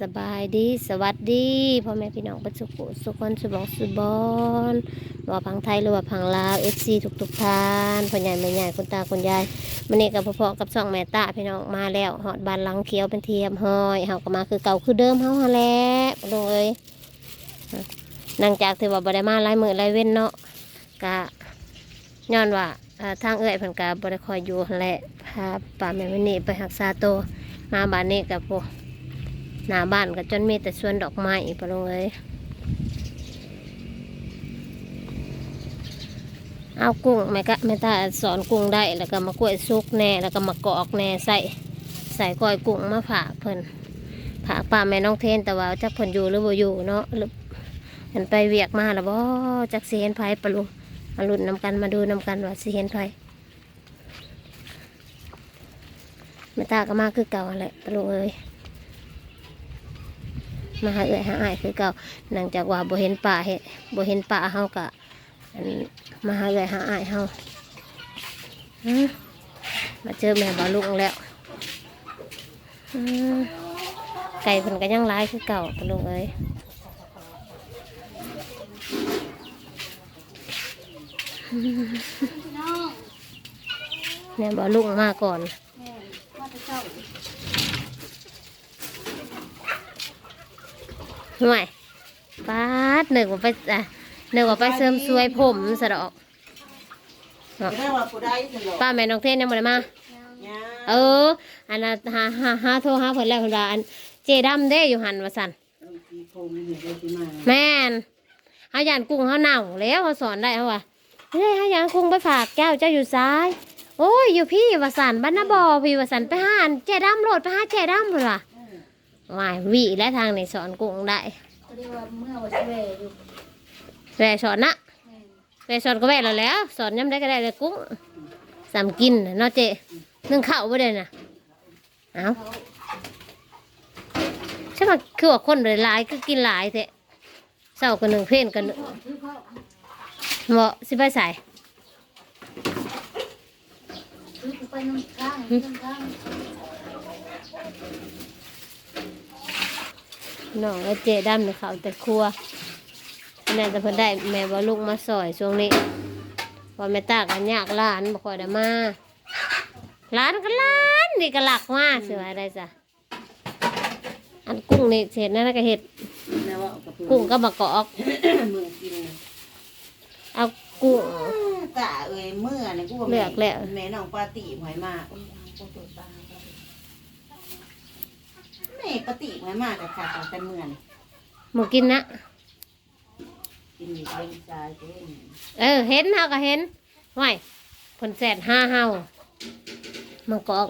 สบายดีสวัสดีพ่อแม่พี่น้องประสุขุสุคนสุบองสุบอนว่าพังไทยหรือว่าพังลาวเอฟซีทุกทุกท่านพ่อใหญ่แม่ใหญ่คุณตาคุณยายมันนี่กับพ่อๆกับสองแม่ตาพี่น้องมาแล้วหอดบานหลังเขียวเป็นเทียมหอยเฮาก็มาคือเก่าคือเดิมเฮาหาแล้วเลยหลังจากที่ว่าบ่ได้มาหลายมื้อหลายเว้นเนาะกะย้อนว่าทางเอื้อยเพิ่นก็บ่ได้คอยอยู่แหละพาป้าแม่มื้อนี้ไปรักษาโตมาบานนี้กับพวก หน้าบ้านก็จนมีแต่สวนดอกไม้ปะลงเลยเอากุ้งแม่กะแม่ตาสอนกุ้งได้แล้วก็มากล้วยซุกแน่แล้วก็มากอกแน่ใส่ใส่ก้อยกุ้งมาฝากเพิ่นฝากป้าแม่น้องเทนแต่ว่าจักเพิ่นอยู่หรือบ่อยู่เนาะหรือเห็นไปเวียกมาแล้วบ่จักสิเห็นไผปะลุงมาลุ้นนำกันมาดูนำกันว่าสิเห็นไผแม่ตาก็มาคือเก่าแหละปะลุงเอ้ย มาหาเอื้อยหาอ้ายคือเก่าหลังจากว่าบ่เห็นป่าเห็นบ่เห็นป่าเฮากะอันมาหาเอื้อยหาอ้ายเฮามาเจอแม่บ่ลุงแล้วไก่เพิ่นก็ยังร้ายคือเก่าตลุงเอ้ยแม่บ่ลุงมาก่อน ห่วยป้าดหนึ่งว่าไปอะหนึ่งว่าไปเสริมสวยผมสะดอกได้ว่าผู้ได้สลบป้าแม่น้องเทนยังบ่ได้มาเนี่ยเออ อันน่ะหาหาหาโทรหาเพิ่นแล้วเพิ่นว่าอันเจดำเด้อยู่หันว่าซั่นเอาสีผมเห็นได้สิมาแม่นเฮาย่านกุ้งเฮาเน่าแล้วเฮาสอนได้เฮาว่าเฮ้ยเฮาย่านกุ้งไปฝากแก้วเจ้าอยู่ซ้าย โอ้ยอยู่พี่ว่าซั่นบ้านนาบ่อพี่ว่าซั่นไปหาอันเจดำโลดไปหาเจดำเพิ่นว่า วายวิและทางนี่สอนกุ้งได้ก็เรียกว่าเมื่อวันที่เวอยู่แว่สอนนะแม่นแว่สอนก็แว่แล้วแล้วสอนย้ำได้ก็ได้เลยกุ้งสามกินน่ะเนาะเจนึ่งข้าวบ่ได้น่ะเอ้าใช่ป่ะคือว่าคนหลายๆคือกินหลายเถอะเศร้ากันหนึ่งเพลนกันหนึ่งเหมาะสิไปใส่ไปน้ำข้างน้ำข้าง น้องแล้วเจดำเนี่ยเขาแต่ครัวนั่นแต่เพิ่นได้แม่ว่าลูกมาซอยช่วงนี้พอแม่ตากันยากหล้านบ่ค่อยได้มาหล้านก็หล้านนี่ก็หลักมากสิว่าได้จ้ะอันกุ้งนี่เห็ดนั่นนะก็เห็ดแล้วว่ากับกุ้งก็มากอกเมืองกินเอากุ้งตาเอ้ยเมื่อนี่กูว่าเลือกแล้วแม่น้องปาติหอยมากแม่ปาติ หอยมากกับขาดแต่เมื่อนี่หมูกินนะ กินอยู่เป็นใจเต้นเออ เห็นเฮาก็เห็นห้วยเพิ่นแสนห้าเฮามังกอก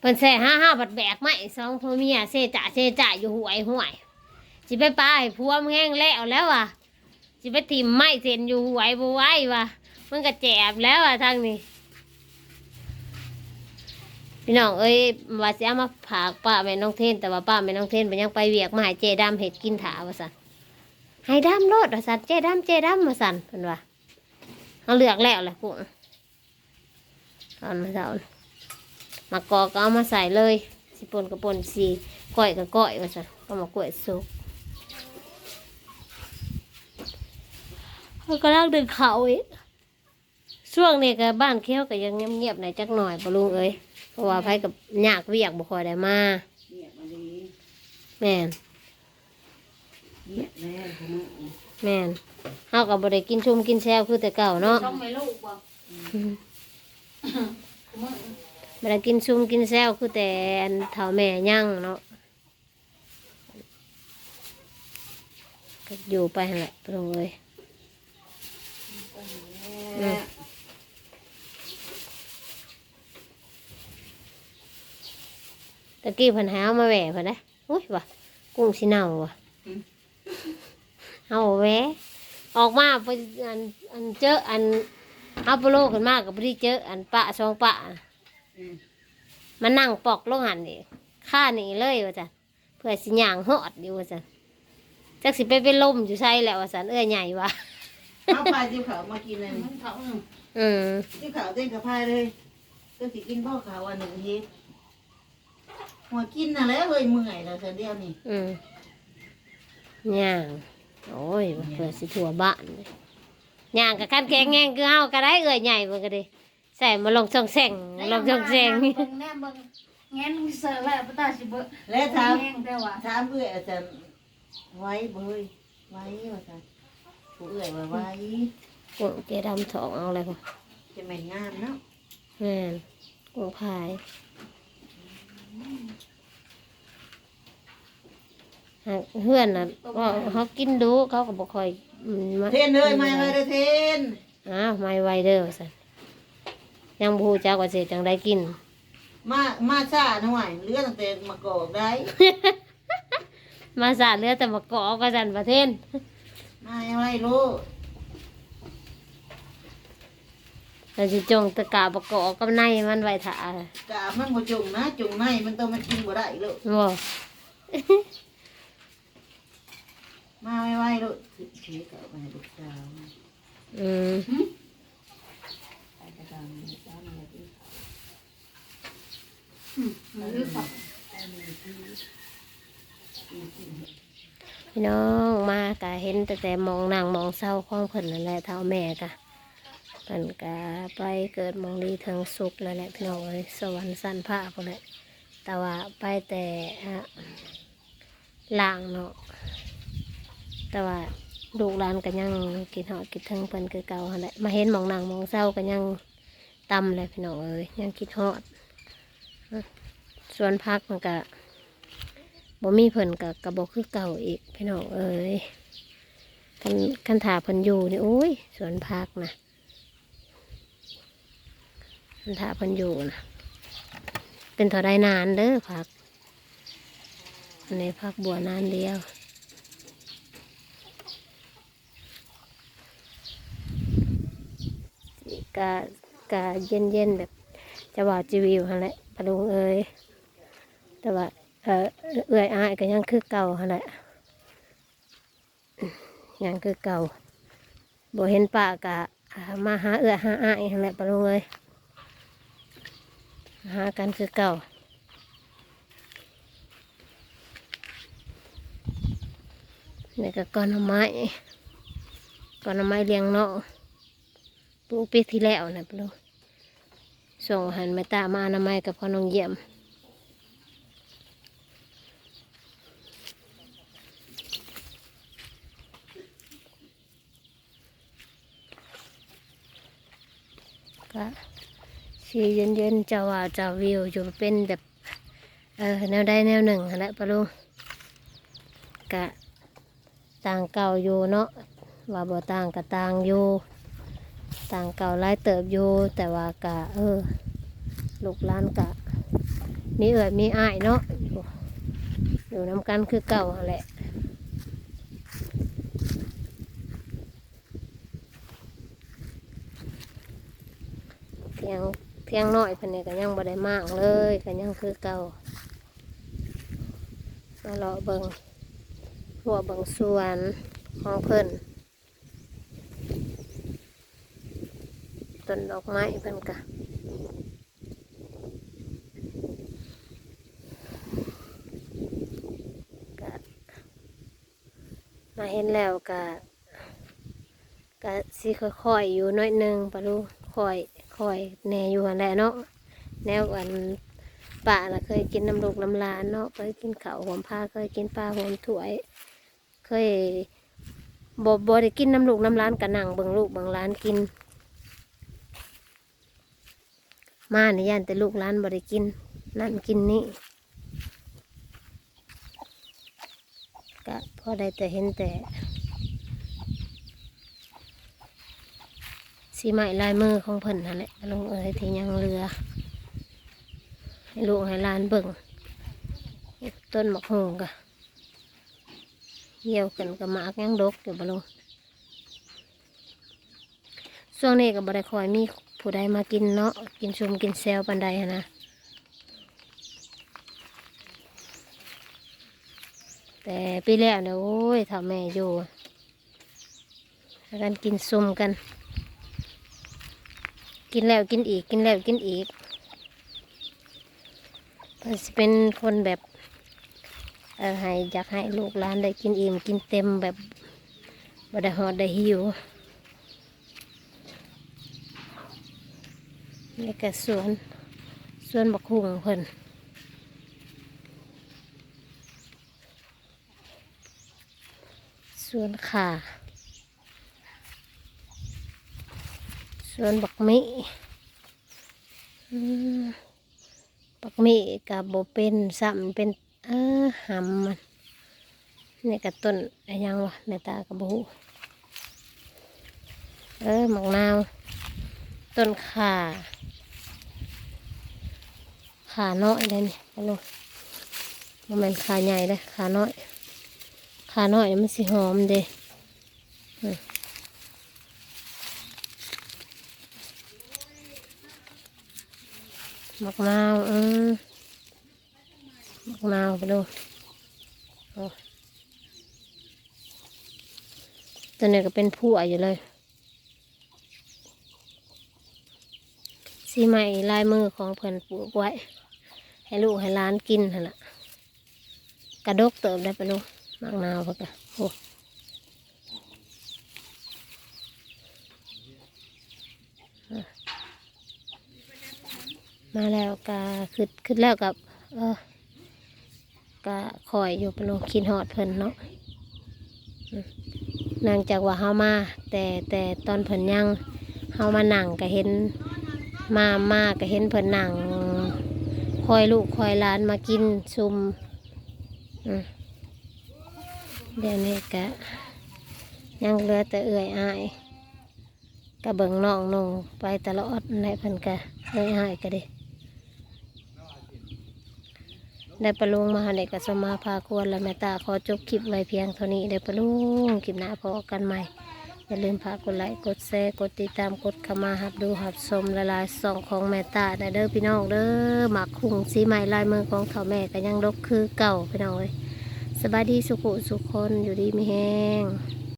เพิ่นแสนห้าเฮาบัดแบกไม้สองพ่อเมียเซจ่าเซจ่าอยู่ห่วยห่วยสิไปป้าให้พัวมึงแห้งแล้วแล้วว่ะสิไปถิ่มไม้เส้นอยู่ห่วยบ่ไหวว่ะมันก็แจบแล้วว่ะทางนี้ พี่น้องเอ้ยว่าสิเอามาผากป้าแม่น้องเทนแต่ว่าป้าแม่น้องเทนมันยังไปเวียกมาให้เจดำเห็ดกินถาว่าซั่นให้ดำโลดว่าสันเจดำเจดำมาสันเพิ่นว่าเขาเลือกแล้วแหละกุ้งตอนมาเช้ามากอกก็เอามาใส่เลย สิปนกับปนสีก้อยกับก้อยว่าสันก็มากล้วยสุกก็ลังดึงเขาอีกช่วงนี้ก็บ้านเขี้ยวก็ยังเงียบๆหน่อยจักหน่อยปะลุงเอ้ย เพราะว่าไผกับยากเวียกบ่ค่อยได้มาเนี่ยมาดีแม่นเนี่ยแม่ของมึงแม่นเฮาก็บ่ได้กินชุ่มกินแซวคือแต่เก่าเนาะต้องไม่ลูกบ่มึงเวลากินซุมกินแซวคือแต่อันเท่าแม่ย่างเนาะก็อยู่ไปหั่นแหละตรงเลยแม่ ตะกี้เพันหาเอามาแหวะเพันนะอุ้ยว่ะกุ้งสิเน่าว่ะเอาแหวะออกมาไปอันอันเจออันอัปโปโลขึ้นมากับพอดีเจออันปะสองปะอืมมานั่งปอกลงหันนี่ข้านี่เลยว่าจ้ะเพื่อสิย่างหอดอยู่ว่าจ้ะจักสิไปเป็นลมอยู่ใช่แหละว่าสันเอ้ยใหญ่ว่ะเอาปลาจิ้วขาวมากินเลยมันเขาหนึ่งอืมจิ้วขาวเต้นกับพายเลยก็สิกินพ่อขาวอันหนึ่งเฮ็ด หัวกินน่ะแล้วเฮ้ยเมื่อยแล้วแต่เดียวนี่อืมย่าง โอ้ยเพื่อสิทั่วบ้านเลยย่างกับคันแข็งแงงคือเฮาก็ได้เอ่ยใหญ่เบิ่งก็ดิใส่มาลงช่องแซงลงช่องแซงเบิ่งแน่เบิ่งแง้นเสือแล้วบ่ตาสิเบิ่งแล้วถามแห้งแต่ว่าถามเอื้อยอาจารย์ไว้เบยไว้ว่าซั่นผู้เอื้อยว่าไว้กุ้งเจดำถองเอาอะไรพอจะแม่นงามเนาะแม่นกุ้งพายหาก เพื่อนน่ะก็เขากินดูเขาก็บอกคอยอืมมาเทนเอ้ยมาไว้เด้อเทนอ้าวไม่ไหวเด้อสันยังบรูจักว่าเสียจังได้กิน มามาซ่าหน่อยเลือตั้งแต่มากอกได้ มาสาดเลือดแต่มากอกกระสันประเทศมาไว้รู้ เราจะจงตะกาประกอบกับในมันไว้ถ่ากามันบ่จุงนะจุงในมันต้องมากินบ่ได้ลูกบ่มาไว้ไว้ลูกถือถือกับมาลูกสาวอืมไปกระดานลูกสาวมาเลยที่มือฝักพี่น้องมากะเห็นแต่แต่มองนางมองเศร้าของเพิ่นนั่นแหละเท่าแม่กะ เพิ่นกะไปเกิดมองดีทางสุขแล้วแหละพี่น้องเอ้ยสวรรค์สั้นผ้าพุ่นแหละแต่ว่าไปแต่อะล่างเนาะแต่ว่าลูกหลานก็ยังกินหอกินถึงเพิ่นคือเก่าหั่นแหละมาเห็นมองนางมองเศร้าก็ยังตำเลยพี่น้องเอ้ยยังคิดฮอดส่วนพักมันก็บ่มีเพิ่นก็กระบอกคือเก่าอีกพี่น้องเอ้ยคันคันถาเพิ่นอยู่นี่โอ้ยสวนพักนะ คันถาพิ่นอยู่นะเป็นเท่าได้นานเด้อพัก อันนี้พักบัวนานเดียวกะกะเย็นเย็นแบบจะว่าจีวิวหั่นแหละปะลุงเอ้ยแต่ว่าเออเอื้อยอายก็ยังคือเก่าหั่นแหละยังคือเก่าบ่เห็นปะกะมาหาเอื้อหาอายหั่นแหละปะลุงเอ้ย หากันคือเก่านี่ก็ก้อนไม้ก้อนไม้เลี้ยงเนาะปลูกปีที่แล้วนะปลูกส่งหันมาตามาอนามัยกับพ่อน้องเยี่ยมก็ สีเย็นๆเจ้าว่าเจ้าวิวอยู่เป็นแบบเออแนวใดแนวหนึ่งนั่นแหละปลูกกะต่างเก่าอยู่เนาะว่าบ่ต่างกับต่างอยู่ ต่างเก่าไล่เติบอยู่ แต่ว่ากะเออลูกหลานกะมีเอ่ยมีอ้ายเนาะอยู่อยู่น้ำกันคือเก่าแหละเพียง เพียงน้อยเพิ่นนี่ก็ยังบ่ได้มากเลยก็ยังคือเก่ามาเลาะเบิงหัวเบิงสวนของเพิ่นต้นดอกไม้เพิ่นกะกะมาเห็นแล้วกะกะสิค่อยๆอยู่น้อยหนึงปะลูกค่อย ค่อยแน่อยู่หันแหละเนาะแนวอันป่าน่ะเคยกินน้ำลูกน้ำลานเนาะเคยกินเขาหอมผ้าเคยกินปลาหอมถวย เคยบ่บ่ได้กินน้ำลูกน้ำหลานกะนั่งเบิงลูกเบิงหลานกิน มาในย่านแต่ลูกร้านบริกิน นั่นกินนี่ก็พอได้แต่เห็นแต่ สีไม้ลายมือของเพิ่นนั่นแหละลงเอ้ยที่ยังเรือ ให้ลูกให้ลานเบิ่งต้นหมะฮงกะเหี่ยวกันกับหมากยังดกอยู่บ่ลงช่วงนี้ก็บ่ได้คอยมีผู้ใดมากินเนาะกินชุมกินแซวปันใดนะแต่ปีแล้วเนี่ยโอ้ยถ้าแม่อยู่พากันกินซุมกัน กินแล้วกินอีกกินแล้วกินอีกเพิ่นสิเป็นคนแบบเออให้อยากให้ลูกหลานได้กินอิ่มกินเต็มแบบบ่ได้หอดได้หิวนี่ก็สวนสวนบักหุ่งเพิ่นสวนข่า สวนบักมิอืมปักมีกับโบเป็นซ้ำเป็น เออหำมันนี่กับต้นยังวะแม่ตากับบูเออหมักนาว ต้นข่าขาน้อยเลยนี่ไปลงมันเป็นขาใหญ่เลยขาน้อย ขาน้อยมันสิหอมเด้ มหมักนาวอืมหมักนาวไปดูโอ้ตัวนี้ก็เป็นผู้อยู่เลย สีใหม่ลายมือของเพื่อนปลูกไว้ ให้ลูกให้ร้านกินหั่นละกระดกเติบได้ไปลูกมากนาวพวกอะโอ้ มาแล้วกาขึ้นขึ้นแล้วกับเออกะคอยอยู่ปลูกคินหอดเพิ่นเนาะนางจากว่าเฮามา แต่แต่ตอนเพิ่นยังเฮามานั่งก็เห็นมามาก็เห็นเพิ่นนั่งคอยลูกคอยหลานมากินซุมอืมเดี๋ยวนี้ก็ยังเหลือแต่เอื่อยอายก็เบิ่งน้องนงไปตลอดในเพิ่นก็เอื่อยอายก็ดิ ได้ประลุงมาเด็กกับสมาพาควรและแม่ตาขอจบคลิปไว้เพียงเท่านี้ได้ประลุงคลิปหน้าพอกันใหม่ อย่าลืมพากกดไลค์กดแชร์กดติดตามกดเข้ามาหับดูหับชมละลายส่องของแม่ตาได้เด้อพี่น้องเด้อหมักคุ้งสีใหม่ลายมือของเถ่าแม่ก็ยังดกคือเก่าพี่น้องเลยสบายดีสุขุสุขคนอยู่ดีมีแห้ง